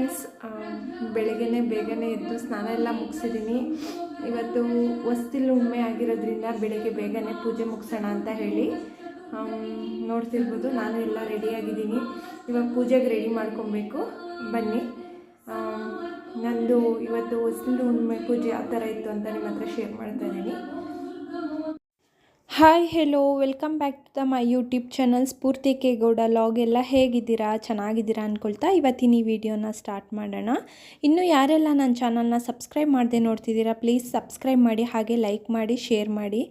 Friends ಬೆಳಗ್ಗೆ ಬೇಗನೆ ಎದ್ದು ಸ್ನಾನ ಎಲ್ಲ ಮುಗಿಸಿದ್ದೀನಿ. ಇವತ್ತು ಹೊಸ್ತಿಲು ಉಮ್ಮೆ ಆಗಿರೋದ್ರಿಂದ ಬೆಳಗ್ಗೆ ಬೇಗನೆ ಪೂಜೆ ಮುಗಿಸೋಣ ಅಂತ ಹೇಳಿ ನೋಡ್ತಿರ್ಬೋದು. ನಾನು ಎಲ್ಲ ರೆಡಿಯಾಗಿದ್ದೀನಿ ಇವಾಗ ಪೂಜೆಗೆ ರೆಡಿ ಮಾಡ್ಕೊಬೇಕು. ಬನ್ನಿ. ನಂದು ಇವತ್ತು ಹೊಸ್ತಿಲು ಉಮ್ಮೆ ಪೂಜೆ ಯಾವ ಥರ ಇತ್ತು ಅಂತ ನಿಮ್ಮ ಹತ್ರ ಶೇರ್ ಮಾಡ್ತಾ ಇದ್ದೀನಿ. Hi hello welcome back to the my YouTube channel Spoorthi K Gowda vlog ಎಲ್ಲ ಹೇಗಿದ್ದೀರಾ? ಚೆನ್ನಾಗಿದ್ದೀರಾ ಅಂದ್ಕೊಳ್ತಾ ಇವತ್ತಿನ ಈ ವಿಡಿಯೋನ ಸ್ಟಾರ್ಟ್ ಮಾಡೋಣ. ಇನ್ನು ಯಾರೆಲ್ಲ ನನ್ನ ಚಾನಲ್ನ ಸಬ್ಸ್ಕ್ರೈಬ್ ಮಾಡದೆ ನೋಡ್ತಿದ್ದೀರಾ ಪ್ಲೀಸ್ ಸಬ್ಸ್ಕ್ರೈಬ್ ಮಾಡಿ, ಹಾಗೆ ಲೈಕ್ ಮಾಡಿ ಶೇರ್ ಮಾಡಿ.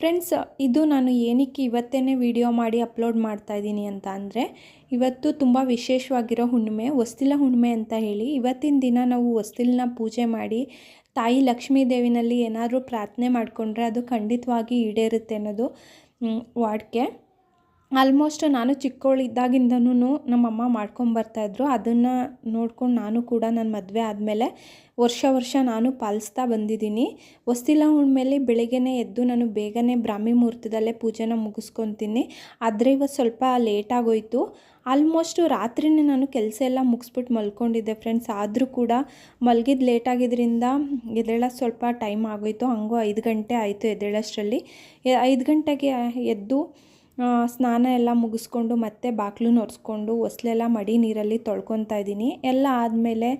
ಫ್ರೆಂಡ್ಸ್ ಇದು ನಾನು ಏನಕ್ಕೆ ಇವತ್ತೇ ವಿಡಿಯೋ ಮಾಡಿ ಅಪ್ಲೋಡ್ ಮಾಡ್ತಾ ಇದ್ದೀನಿ ಅಂತ ಅಂದರೆ, ಇವತ್ತು ತುಂಬ ವಿಶೇಷವಾಗಿರೋ ಹುಣ್ಣಿಮೆ, ಹೊಸ್ತಿಲ ಹುಣ್ಣಿಮೆ ಅಂತ ಹೇಳಿ, ಇವತ್ತಿನ ದಿನ ನಾವು ಹೊಸ್ತಿಲನ್ನ ಪೂಜೆ ಮಾಡಿ ತಾಯಿ ಲಕ್ಷ್ಮೀ ದೇವಿನಲ್ಲಿ ಏನಾದರೂ ಪ್ರಾರ್ಥನೆ ಮಾಡಿಕೊಂಡ್ರೆ ಅದು ಖಂಡಿತವಾಗಿ ಈಡೇರುತ್ತೆ ಅನ್ನೋದು ವಾಡಿಕೆ. ಆಲ್ಮೋಸ್ಟ್ ನಾನು ಚಿಕ್ಕವಳಿದ್ದಾಗಿಂದನೂ ನಮ್ಮಮ್ಮ ಮಾಡ್ಕೊಂಬರ್ತಾಯಿದ್ರು ಅದನ್ನು ನೋಡ್ಕೊಂಡು ನಾನು ಕೂಡ ನನ್ನ ಮದುವೆ ಆದಮೇಲೆ ವರ್ಷ ವರ್ಷ ನಾನು ಪಾಲಿಸ್ತಾ ಬಂದಿದ್ದೀನಿ. ಹೊಸ್ತಿಲ ಹುಣ್ಣಿಮೆಲಿ ಬೆಳಿಗ್ಗೆನೇ ಎದ್ದು ನಾನು ಬೇಗನೆ ಬ್ರಾಹ್ಮಿ ಮುಹೂರ್ತದಲ್ಲೇ ಪೂಜೆನ ಮುಗಿಸ್ಕೊತೀನಿ. ಆದರೆ ಇವತ್ತು ಸ್ವಲ್ಪ ಲೇಟಾಗೋಯಿತು ಆಲ್ಮೋಸ್ಟು ರಾತ್ರಿನೇ ನಾನು ಕೆಲಸ ಎಲ್ಲ ಮುಗಿಸ್ಬಿಟ್ಟು ಮಲ್ಕೊಂಡಿದ್ದೆ ಫ್ರೆಂಡ್ಸ್ ಆದರೂ ಕೂಡ ಮಲಗಿದ್ದು ಲೇಟಾಗಿದ್ದರಿಂದ ಎದೇಳ ಸ್ವಲ್ಪ ಟೈಮ್ ಆಗೋಯಿತು. ಹಂಗೂ ಐದು ಗಂಟೆ ಆಯಿತು ಎದ್ದೇಳಷ್ಟರಲ್ಲಿ. ಐದು ಗಂಟೆಗೆ ಎದ್ದು ಸ್ನಾನ ಎಲ್ಲ ಮುಗಿಸ್ಕೊಂಡು ಮತ್ತೆ ಬಾಗಿಲು ಒರೆಸ್ಕೊಂಡು ಹೊಸ್ಲೆಲ್ಲ ಮಡಿ ನೀರಲ್ಲಿ ತೊಳ್ಕೊತಾ ಇದ್ದೀನಿ. ಎಲ್ಲ ಆದಮೇಲೆ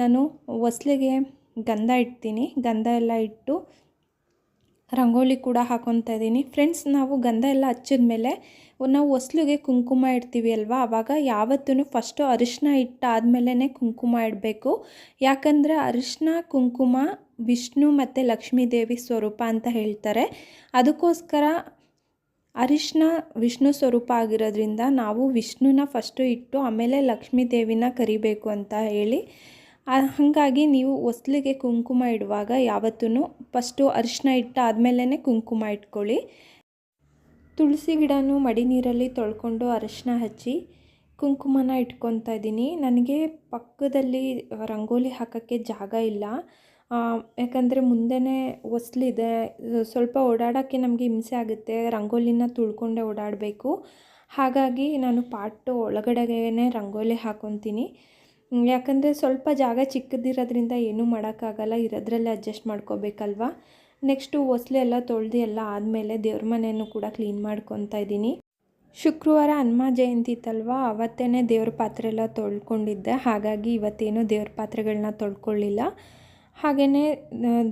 ನಾನು ಹೊಸ್ಲಿಗೆ ಗಂಧ ಇಡ್ತೀನಿ. ಗಂಧ ಎಲ್ಲ ಇಟ್ಟು ರಂಗೋಲಿ ಕೂಡ ಹಾಕೊತಾ ಇದ್ದೀನಿ. ಫ್ರೆಂಡ್ಸ್ ನಾವು ಗಂಧ ಎಲ್ಲ ಹಚ್ಚಿದ ಮೇಲೆ ನಾವು ಹೊಸ್ಲಿಗೆ ಕುಂಕುಮ ಇಡ್ತೀವಿ ಅಲ್ವಾ? ಆವಾಗ ಯಾವತ್ತೂ ಫಸ್ಟು ಅರಿಶಿನ ಇಟ್ಟಾದಮೇಲೆ ಕುಂಕುಮ ಇಡಬೇಕು. ಯಾಕಂದರೆ ಅರಿಶಿನ ಕುಂಕುಮ, ವಿಷ್ಣು ಮತ್ತು ಲಕ್ಷ್ಮೀ ದೇವಿ ಸ್ವರೂಪ ಅಂತ ಹೇಳ್ತಾರೆ. ಅದಕ್ಕೋಸ್ಕರ ಅರಿಶಿನ ವಿಷ್ಣು ಸ್ವರೂಪ ಆಗಿರೋದ್ರಿಂದ ನಾವು ವಿಷ್ಣುನ ಫಸ್ಟು ಇಟ್ಟು ಆಮೇಲೆ ಲಕ್ಷ್ಮೀ ದೇವಿನ ಕರಿಬೇಕು ಅಂತ ಹೇಳಿ. ಹಾಗಾಗಿ ನೀವು ಹೊಸ್ಲಿಗೆ ಕುಂಕುಮ ಇಡುವಾಗ ಯಾವತ್ತೂ ಫಸ್ಟು ಅರಿಶಿನ ಇಟ್ಟು ಆದಮೇಲೆ ಕುಂಕುಮ ಇಟ್ಕೊಳ್ಳಿ. ತುಳಸಿ ಗಿಡನೂ ಮಡಿ ನೀರಲ್ಲಿ ತೊಳ್ಕೊಂಡು ಅರಿಶಿನ ಹಚ್ಚಿ ಕುಂಕುಮನ ಇಟ್ಕೊತಾ ಇದ್ದೀನಿ. ನನಗೆ ಪಕ್ಕದಲ್ಲಿ ರಂಗೋಲಿ ಹಾಕೋಕ್ಕೆ ಜಾಗ ಇಲ್ಲ. ಯಾಕಂದರೆ ಮುಂದೆನೇ ಹೊಸ್ಲಿದೆ ಸ್ವಲ್ಪ ಓಡಾಡೋಕ್ಕೆ ನಮಗೆ ಹಿಂಸೆ ಆಗುತ್ತೆ. ರಂಗೋಲಿನ ತುಳ್ಕೊಂಡೆ ಓಡಾಡಬೇಕು. ಹಾಗಾಗಿ ನಾನು ಪಾಟು ಒಳಗಡೆಗೇ ರಂಗೋಲಿ ಹಾಕೊತೀನಿ. ಯಾಕಂದರೆ ಸ್ವಲ್ಪ ಜಾಗ ಚಿಕ್ಕದಿರೋದ್ರಿಂದ ಏನೂ ಮಾಡೋಕ್ಕಾಗಲ್ಲ. ಇರೋದ್ರಲ್ಲೇ ಅಡ್ಜಸ್ಟ್ ಮಾಡ್ಕೋಬೇಕಲ್ವಾ? ನೆಕ್ಸ್ಟು ಒಸ್ಲೆ ಎಲ್ಲ ತೊಳೆದು ಎಲ್ಲ ಆದಮೇಲೆ ದೇವ್ರ ಮನೆಯನ್ನು ಕೂಡ ಕ್ಲೀನ್ ಮಾಡ್ಕೊತಾ ಇದ್ದೀನಿ. ಶುಕ್ರವಾರ ಹನುಮ ಜಯಂತಿ ಇತ್ತಲ್ವ? ಅವತ್ತೇ ದೇವ್ರ ಪಾತ್ರೆ ಎಲ್ಲ ತೊಳ್ಕೊಂಡಿದ್ದೆ. ಹಾಗಾಗಿ ಇವತ್ತೇನು ದೇವ್ರ ಪಾತ್ರೆಗಳನ್ನ ತೊಳ್ಕೊಳ್ಳಿಲ್ಲ. ಹಾಗೆಯೇ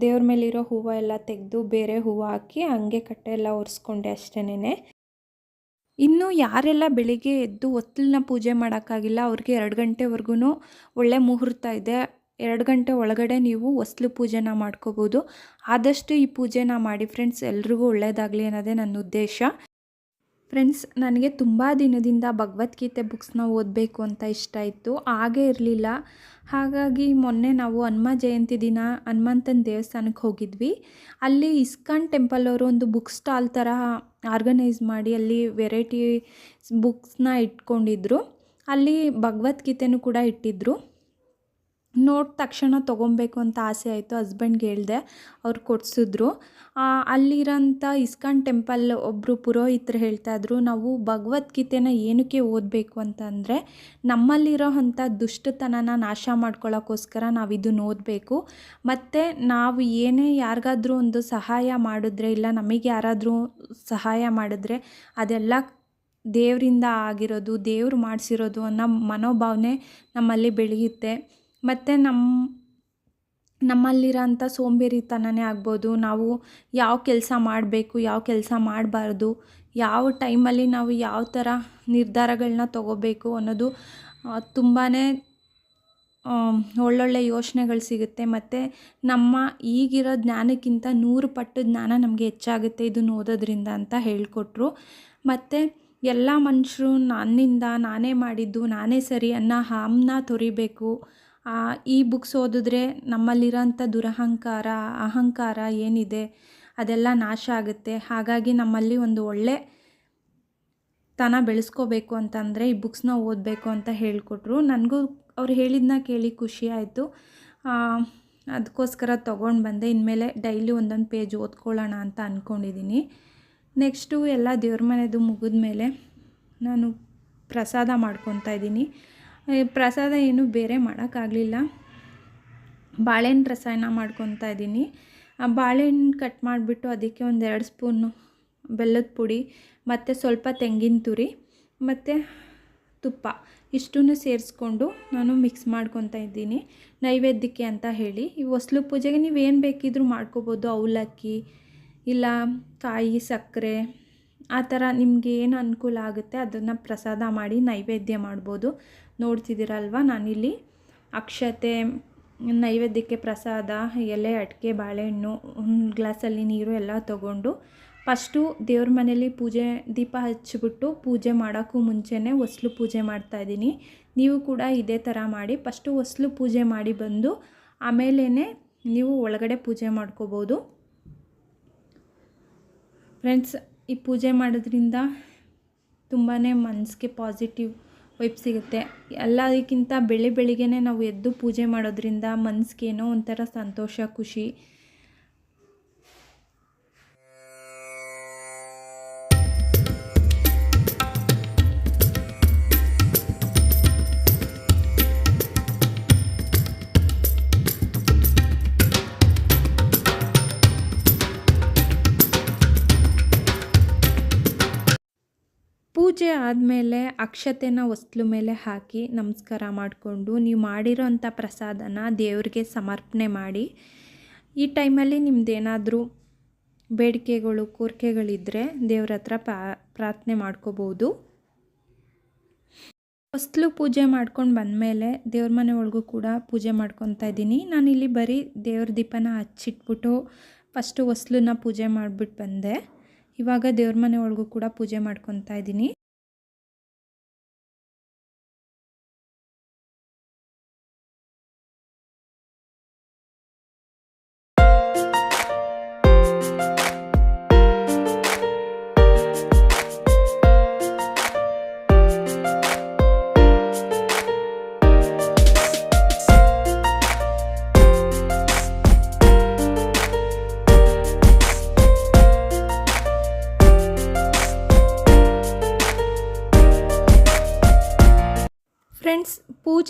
ದೇವ್ರ ಮೇಲಿರೋ ಹೂವು ಎಲ್ಲ ತೆಗೆದು ಬೇರೆ ಹೂವು ಹಾಕಿ ಹಂಗೆ ಕಟ್ಟೆ ಎಲ್ಲ ಒರೆಸ್ಕೊಂಡೆ ಅಷ್ಟೇನೆ ಇನ್ನು ಯಾರೆಲ್ಲ ಬೆಳಿಗ್ಗೆ ಎದ್ದು ಒತ್ತಲನ್ನ ಪೂಜೆ ಮಾಡೋಕ್ಕಾಗಿಲ್ಲ, ಅವ್ರಿಗೆ ಎರಡು ಗಂಟೆವರೆಗೂ ಒಳ್ಳೆ ಮುಹೂರ್ತ ಇದೆ. ಎರಡು ಗಂಟೆ ಒಳಗಡೆ ನೀವು ಹೊಸ್ಲು ಪೂಜೆನ ಮಾಡ್ಕೋಬೋದು. ಆದಷ್ಟು ಈ ಪೂಜೆನ ಮಾಡಿ ಫ್ರೆಂಡ್ಸ್ ಎಲ್ರಿಗೂ ಒಳ್ಳೆಯದಾಗಲಿ ಅನ್ನೋದೇ ನನ್ನ ಉದ್ದೇಶ. ಫ್ರೆಂಡ್ಸ್ ನನಗೆ ತುಂಬ ದಿನದಿಂದ ಭಗವದ್ಗೀತೆ ಬುಕ್ಸ್ನ ಓದಬೇಕು ಅಂತ ಇಷ್ಟ ಇತ್ತು. ಹಾಗೇ ಇರಲಿಲ್ಲ. ಹಾಗಾಗಿ ಮೊನ್ನೆ ನಾವು ಹನುಮ ಜಯಂತಿ ದಿನ ಹನುಮಂತನ ದೇವಸ್ಥಾನಕ್ಕೆ ಹೋಗಿದ್ವಿ. ಅಲ್ಲಿ ಇಸ್ಕಾನ್ ಟೆಂಪಲ್ ಅವರು ಒಂದು ಬುಕ್ ಸ್ಟಾಲ್ ಥರ ಆರ್ಗನೈಸ್ ಮಾಡಿ ಅಲ್ಲಿ ವೆರೈಟಿ ಬುಕ್ಸ್ನ ಇಟ್ಕೊಂಡಿದ್ರು. ಅಲ್ಲಿ ಭಗವದ್ಗೀತೆನೂ ಕೂಡ ಇಟ್ಟಿದ್ರು. ನೋಡಿದ ತಕ್ಷಣ ತೊಗೊಬೇಕು ಅಂತ ಆಸೆ ಆಯಿತು. ಹಸ್ಬೆಂಡ್ಗೆ ಹೇಳಿದೆ, ಅವ್ರು ಕೊಡಿಸಿದ್ರು. ಅಲ್ಲಿರೋಂಥ ಇಸ್ಕಾನ್ ಟೆಂಪಲ್ ಒಬ್ಬರು ಪುರೋಹಿತರು ಹೇಳ್ತಾಯಿದ್ರು ನಾವು ಭಗವದ್ಗೀತೆನ ಏನಕ್ಕೆ ಓದಬೇಕು ಅಂತಂದರೆ, ನಮ್ಮಲ್ಲಿರೋ ಅಂಥ ದುಷ್ಟತನನ ನಾಶ ಮಾಡ್ಕೊಳ್ಳೋಕ್ಕೋಸ್ಕರ ನಾವು ಇದನ್ನ ಓದಬೇಕು. ಮತ್ತು ನಾವು ಏನೇ ಯಾರಿಗಾದ್ರೂ ಒಂದು ಸಹಾಯ ಮಾಡಿದ್ರೆ, ಇಲ್ಲ ನಮಗೆ ಯಾರಾದರೂ ಸಹಾಯ ಮಾಡಿದ್ರೆ, ಅದೆಲ್ಲ ದೇವರಿಂದ ಆಗಿರೋದು, ದೇವ್ರು ಮಾಡಿಸಿರೋದು ಅನ್ನೋ ಮನೋಭಾವನೆ ನಮ್ಮಲ್ಲಿ ಬೆಳೆಯುತ್ತೆ. ಮತ್ತು ನಮ್ಮ ನಮ್ಮಲ್ಲಿರೋಂಥ ಸೋಂಬೇರಿತನನೇ ಆಗ್ಬೋದು. ನಾವು ಯಾವ ಕೆಲಸ ಮಾಡಬೇಕು, ಯಾವ ಕೆಲಸ ಮಾಡಬಾರ್ದು, ಯಾವ ಟೈಮಲ್ಲಿ ನಾವು ಯಾವ ಥರ ನಿರ್ಧಾರಗಳನ್ನ ತಗೋಬೇಕು ಅನ್ನೋದು ತುಂಬಾ ಒಳ್ಳೊಳ್ಳೆ ಯೋಚನೆಗಳು ಸಿಗುತ್ತೆ. ಮತ್ತು ನಮ್ಮ ಈಗಿರೋ ಜ್ಞಾನಕ್ಕಿಂತ ನೂರು ಪಟ್ಟು ಜ್ಞಾನ ನಮಗೆ ಹೆಚ್ಚಾಗುತ್ತೆ ಇದನ್ನು ಓದೋದ್ರಿಂದ ಅಂತ ಹೇಳಿಕೊಟ್ರು. ಮತ್ತು ಎಲ್ಲ ಮನುಷ್ಯರು ನನ್ನಿಂದ ನಾನೇ ಮಾಡಿದ್ದು ನಾನೇ ಸರಿ ಅನ್ನೋ ಹಾಮನ್ನ ತೊರಿಬೇಕು. ಈ ಬುಕ್ಸ್ ಓದಿದ್ರೆ ನಮ್ಮಲ್ಲಿರೋಂಥ ದುರಹಂಕಾರ, ಅಹಂಕಾರ ಏನಿದೆ, ಅದೆಲ್ಲ ನಾಶ ಆಗುತ್ತೆ. ಹಾಗಾಗಿ ನಮ್ಮಲ್ಲಿ ಒಂದು ಒಳ್ಳೆ ತನ ಬೆಳೆಸ್ಕೋಬೇಕು ಅಂತಂದರೆ ಈ ಬುಕ್ಸ್ನ ಓದಬೇಕು ಅಂತ ಹೇಳಿಕೊಟ್ರು. ನನಗೂ ಅವ್ರು ಹೇಳಿದ್ದನ್ನ ಕೇಳಿ ಖುಷಿ ಆಯಿತು. ಅದಕ್ಕೋಸ್ಕರ ತೊಗೊಂಡು ಬಂದೆ. ಇನ್ಮೇಲೆ ಡೈಲಿ ಒಂದೊಂದು ಪೇಜ್ ಓದ್ಕೊಳ್ಳೋಣ ಅಂತ ಅಂದ್ಕೊಂಡಿದ್ದೀನಿ ನೆಕ್ಸ್ಟು ಎಲ್ಲ ದೇವ್ರ ಮನೆದು ಮುಗಿದ ಮೇಲೆ ನಾನು ಪ್ರಸಾದ ಮಾಡ್ಕೊತಾ ಇದ್ದೀನಿ. ಪ್ರಸಾದ ಏನು ಬೇರೆ ಮಾಡೋಕ್ಕಾಗಲಿಲ್ಲ. ಬಾಳೆಹಣ್ಣು ರಸಾಯನ ಮಾಡ್ಕೊತಾ ಇದ್ದೀನಿ. ಆ ಬಾಳೆಹಣ್ಣು ಕಟ್ ಮಾಡಿಬಿಟ್ಟು ಅದಕ್ಕೆ ಒಂದು ಎರಡು ಸ್ಪೂನು ಬೆಲ್ಲದ ಪುಡಿ, ಮತ್ತು ಸ್ವಲ್ಪ ತೆಂಗಿನ ತುರಿ, ಮತ್ತು ತುಪ್ಪ ಇಷ್ಟನ್ನು ಸೇರಿಸ್ಕೊಂಡು ನಾನು ಮಿಕ್ಸ್ ಮಾಡ್ಕೊತಾ ಇದ್ದೀನಿ. ನೈವೇದ್ಯಕ್ಕೆ ಅಂತ ಹೇಳಿ. ಈ ಹೊಸ್ಲು ಪೂಜೆಗೆ ನೀವು ಏನು ಬೇಕಿದ್ರೂ ಮಾಡ್ಕೋಬೋದು. ಅವಲಕ್ಕಿ, ಇಲ್ಲ ಕಾಯಿ, ಸಕ್ಕರೆ, ಆ ಥರ ನಿಮಗೆ ಏನು ಅನುಕೂಲ ಆಗುತ್ತೆ ಅದನ್ನು ಪ್ರಸಾದ ಮಾಡಿ ನೈವೇದ್ಯ ಮಾಡ್ಬೋದು. ನೋಡ್ತಿದ್ದೀರಲ್ವ ನಾನಿಲ್ಲಿ? ಅಕ್ಷತೆ, ನೈವೇದ್ಯಕ್ಕೆ ಪ್ರಸಾದ, ಎಲೆ, ಅಡಿಕೆ, ಬಾಳೆಹಣ್ಣು ಒಂದು ಗ್ಲಾಸಲ್ಲಿ ನೀರು ಎಲ್ಲ ತಗೊಂಡು ಫಸ್ಟು ದೇವ್ರ ಮನೇಲಿ ಪೂಜೆ, ದೀಪ ಹಚ್ಚಿಬಿಟ್ಟು ಪೂಜೆ ಮಾಡೋಕ್ಕೂ ಮುಂಚೆನೇ ಹೊಸ್ಲು ಪೂಜೆ ಮಾಡ್ತಾಯಿದ್ದೀನಿ ನೀವು ಕೂಡ ಇದೇ ಥರ ಮಾಡಿ ಫಸ್ಟು ಹೊಸ್ಲು ಪೂಜೆ ಮಾಡಿ ಬಂದು ಆಮೇಲೇ ನೀವು ಒಳಗಡೆ ಪೂಜೆ ಮಾಡ್ಕೋಬೋದು. ಫ್ರೆಂಡ್ಸ್, ಈ ಪೂಜೆ ಮಾಡೋದ್ರಿಂದ ತುಂಬಾ ಮನಸ್ಸಿಗೆ ಪಾಸಿಟಿವ್ ವೈಬ್ ಸಿಗುತ್ತೆ. ಎಲ್ಲದಕ್ಕಿಂತ ಬೆಳೆ ಬೆಳಿಗ್ಗೆನೇ ನಾವು ಎದ್ದು ಪೂಜೆ ಮಾಡೋದ್ರಿಂದ ಮನಸ್ಸಿಗೆ ಏನೋ ಒಂಥರ ಸಂತೋಷ ಖುಷಿ. ಪೂಜೆ ಆದಮೇಲೆ ಅಕ್ಷತೆನ ಹೊಸ್ಲು ಮೇಲೆ ಹಾಕಿ ನಮಸ್ಕಾರ ಮಾಡಿಕೊಂಡು ನೀವು ಮಾಡಿರೋಂಥ ಪ್ರಸಾದನ ದೇವರಿಗೆ ಸಮರ್ಪಣೆ ಮಾಡಿ. ಈ ಟೈಮಲ್ಲಿ ನಿಮ್ಮದೇನಾದರೂ ಬೇಡಿಕೆಗಳು ಕೋರಿಕೆಗಳಿದ್ದರೆ ದೇವ್ರ ಹತ್ರ ಪ್ರಾರ್ಥನೆ ಮಾಡ್ಕೋಬೋದು. ಹೊಸ್ಲು ಪೂಜೆ ಮಾಡ್ಕೊಂಡು ಬಂದಮೇಲೆ ದೇವ್ರ ಮನೆ ಒಳಗೂ ಕೂಡ ಪೂಜೆ ಮಾಡ್ಕೊತಾ ಇದ್ದೀನಿ. ನಾನಿಲ್ಲಿ ಬರೀ ದೇವ್ರ ದೀಪನ ಹಚ್ಚಿಟ್ಬಿಟ್ಟು ಫಸ್ಟು ಹೊಸ್ಲನ್ನ ಪೂಜೆ ಮಾಡಿಬಿಟ್ಟು ಬಂದೆ. ಇವಾಗ ದೇವ್ರ ಮನೆ ಒಳಗೂ ಕೂಡ ಪೂಜೆ ಮಾಡ್ಕೊತಾ ಇದ್ದೀನಿ.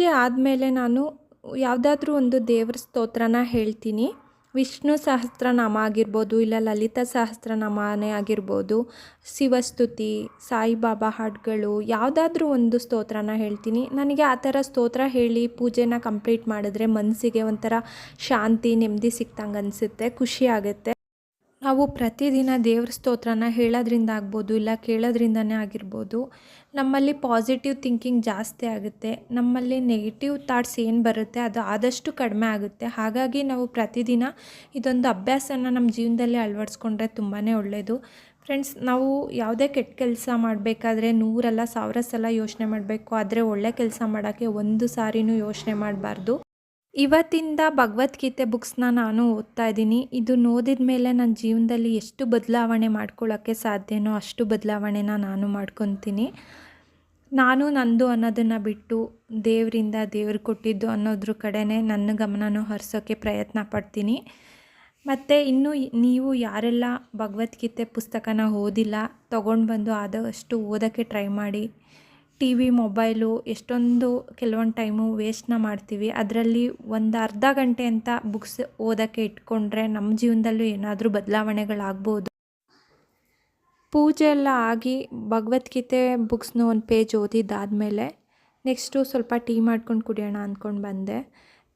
ಪೂಜೆ ಆದಮೇಲೆ ನಾನು ಯಾವುದಾದ್ರೂ ಒಂದು ದೇವ್ರ ಸ್ತೋತ್ರನ ಹೇಳ್ತೀನಿ. ವಿಷ್ಣು ಸಹಸ್ರನಾಮ ಆಗಿರ್ಬೋದು, ಇಲ್ಲ ಲಲಿತಾ ಸಹಸ್ರನಾಮನೇ ಆಗಿರ್ಬೋದು, ಶಿವಸ್ತುತಿ, ಸಾಯಿಬಾಬಾ ಹಾಡುಗಳು, ಯಾವುದಾದ್ರೂ ಒಂದು ಸ್ತೋತ್ರನ ಹೇಳ್ತೀನಿ. ನನಗೆ ಆ ಥರ ಸ್ತೋತ್ರ ಹೇಳಿ ಪೂಜೆನ ಕಂಪ್ಲೀಟ್ ಮಾಡಿದ್ರೆ ಮನಸ್ಸಿಗೆ ಒಂಥರ ಶಾಂತಿ, ನೆಮ್ಮದಿ ಸಿಕ್ತಂಗೆ ಅನಿಸುತ್ತೆ, ಖುಷಿ ಆಗುತ್ತೆ. ನಾವು ಪ್ರತಿದಿನ ದೇವ್ರ ಸ್ತೋತ್ರನ ಹೇಳೋದ್ರಿಂದ ಆಗ್ಬೋದು, ಇಲ್ಲ ಕೇಳೋದ್ರಿಂದನೇ ಆಗಿರ್ಬೋದು, ನಮ್ಮಲ್ಲಿ ಪಾಸಿಟಿವ್ ಥಿಂಕಿಂಗ್ ಜಾಸ್ತಿ ಆಗುತ್ತೆ, ನಮ್ಮಲ್ಲಿ ನೆಗೆಟಿವ್ ಥಾಟ್ಸ್ ಏನು ಬರುತ್ತೆ ಅದು ಆದಷ್ಟು ಕಡಿಮೆ ಆಗುತ್ತೆ. ಹಾಗಾಗಿ ನಾವು ಪ್ರತಿದಿನ ಇದೊಂದು ಅಭ್ಯಾಸನ ನಮ್ಮ ಜೀವನದಲ್ಲಿ ಅಳವಡಿಸ್ಕೊಂಡ್ರೆ ತುಂಬಾ ಒಳ್ಳೆಯದು ಫ್ರೆಂಡ್ಸ್ ನಾವು ಯಾವುದೇ ಕೆಟ್ಟ ಕೆಲಸ ಮಾಡಬೇಕಾದ್ರೆ ನೂರಲ್ಲ ಸಾವಿರ ಸಲ ಯೋಚನೆ ಮಾಡಬೇಕು, ಆದರೆ ಒಳ್ಳೆ ಕೆಲಸ ಮಾಡೋಕ್ಕೆ ಒಂದು ಸಾರಿನೂ ಯೋಚನೆ ಮಾಡಬಾರ್ದು. ಇವತ್ತಿಂದ ಭಗವದ್ಗೀತೆ ಬುಕ್ಸ್ನ ನಾನು ಓದ್ತಾ ಇದ್ದೀನಿ. ಇದು ಓದಿದ ಮೇಲೆ ನನ್ನ ಜೀವನದಲ್ಲಿ ಎಷ್ಟು ಬದಲಾವಣೆ ಮಾಡ್ಕೊಳ್ಳೋಕ್ಕೆ ಸಾಧ್ಯನೋ ಅಷ್ಟು ಬದಲಾವಣೆನ ನಾನು ಮಾಡ್ಕೊತೀನಿ. ನಾನು ನಂದು ಅನ್ನೋದನ್ನು ಬಿಟ್ಟು ದೇವರಿಂದ ದೇವ್ರು ಕೊಟ್ಟಿದ್ದು ಅನ್ನೋದ್ರ ಕಡೆನೇ ನನ್ನ ಗಮನನೂ ಹರಿಸೋಕ್ಕೆ ಪ್ರಯತ್ನ ಪಡ್ತೀನಿ. ಮತ್ತು ಇನ್ನೂ ನೀವು ಯಾರೆಲ್ಲ ಭಗವದ್ಗೀತೆ ಪುಸ್ತಕನ ಓದಿಲ್ಲ ತೊಗೊಂಡು ಬಂದು ಆದಷ್ಟು ಓದೋಕ್ಕೆ ಟ್ರೈ ಮಾಡಿ. ಟಿ ವಿ ಮೊಬೈಲು ಎಷ್ಟೊಂದು ಕೆಲವೊಂದು ಟೈಮು ವೇಸ್ಟ್ನ ಮಾಡ್ತೀವಿ. ಅದರಲ್ಲಿ ಒಂದು ಅರ್ಧ ಗಂಟೆ ಅಂತ ಬುಕ್ಸ್ ಓದೋಕ್ಕೆ ಇಟ್ಕೊಂಡ್ರೆ ನಮ್ಮ ಜೀವನದಲ್ಲೂ ಏನಾದರೂ ಬದಲಾವಣೆಗಳಾಗ್ಬೋದು. ಪೂಜೆ ಎಲ್ಲ ಆಗಿ ಭಗವದ್ಗೀತೆ ಬುಕ್ಸ್ನ ಒಂದು ಪೇಜ್ ಓದಿದ್ದಾದಮೇಲೆ ನೆಕ್ಸ್ಟು ಸ್ವಲ್ಪ ಟೀ ಮಾಡ್ಕೊಂಡು ಕುಡಿಯೋಣ ಅಂದ್ಕೊಂಡು ಬಂದೆ.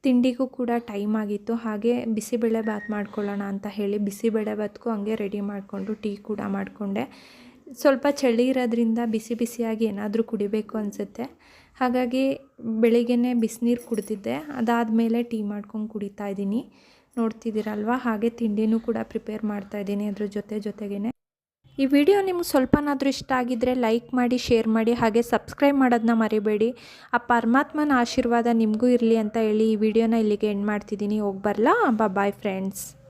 ತಿಂಡಿಗೂ ಕೂಡ ಟೈಮ್ ಆಗಿತ್ತು. ಹಾಗೆ ಬಿಸಿಬೇಳೆ ಬಾತ್ ಮಾಡ್ಕೊಳ್ಳೋಣ ಅಂತ ಹೇಳಿ ಬಿಸಿಬೇಳೆ ಬಾತ್ಗೂ ಹಂಗೆ ರೆಡಿ ಮಾಡಿಕೊಂಡು ಟೀ ಕೂಡ ಮಾಡಿಕೊಂಡೆ. ಸ್ವಲ್ಪ ಚಳಿ ಇರೋದ್ರಿಂದ ಬಿಸಿ ಬಿಸಿಯಾಗಿ ಏನಾದರೂ ಕುಡಿಬೇಕು ಅನಿಸುತ್ತೆ. ಹಾಗಾಗಿ ಬೆಳಿಗ್ಗೆ ಬಿಸಿನೀರು ಕುಡಿದಿದ್ದೆ. ಅದಾದಮೇಲೆ ಟೀ ಮಾಡ್ಕೊಂಡು ಕುಡಿತಾ ಇದ್ದೀನಿ. ನೋಡ್ತಿದ್ದೀರಲ್ವಾ? ಹಾಗೆ ತಿಂಡಿನೂ ಕೂಡ ಪ್ರಿಪೇರ್ ಮಾಡ್ತಾ ಇದ್ದೀನಿ ಅದ್ರ ಜೊತೆ ಜೊತೆಗೇ ಈ ವಿಡಿಯೋ ನಿಮ್ಗೆ ಸ್ವಲ್ಪನಾದರೂ ಇಷ್ಟ ಆಗಿದ್ದರೆ ಲೈಕ್ ಮಾಡಿ, ಶೇರ್ ಮಾಡಿ, ಹಾಗೆ ಸಬ್ಸ್ಕ್ರೈಬ್ ಮಾಡೋದನ್ನ ಮರಿಬೇಡಿ. ಆ ಪರಮಾತ್ಮನ ಆಶೀರ್ವಾದ ನಿಮಗೂ ಇರಲಿ ಅಂತ ಹೇಳಿ ಈ ವಿಡಿಯೋನ ಇಲ್ಲಿಗೆ ಎಂಡ್ ಮಾಡ್ತಿದ್ದೀನಿ. ಹೋಗಿ ಬರಲಾ? Bye friends.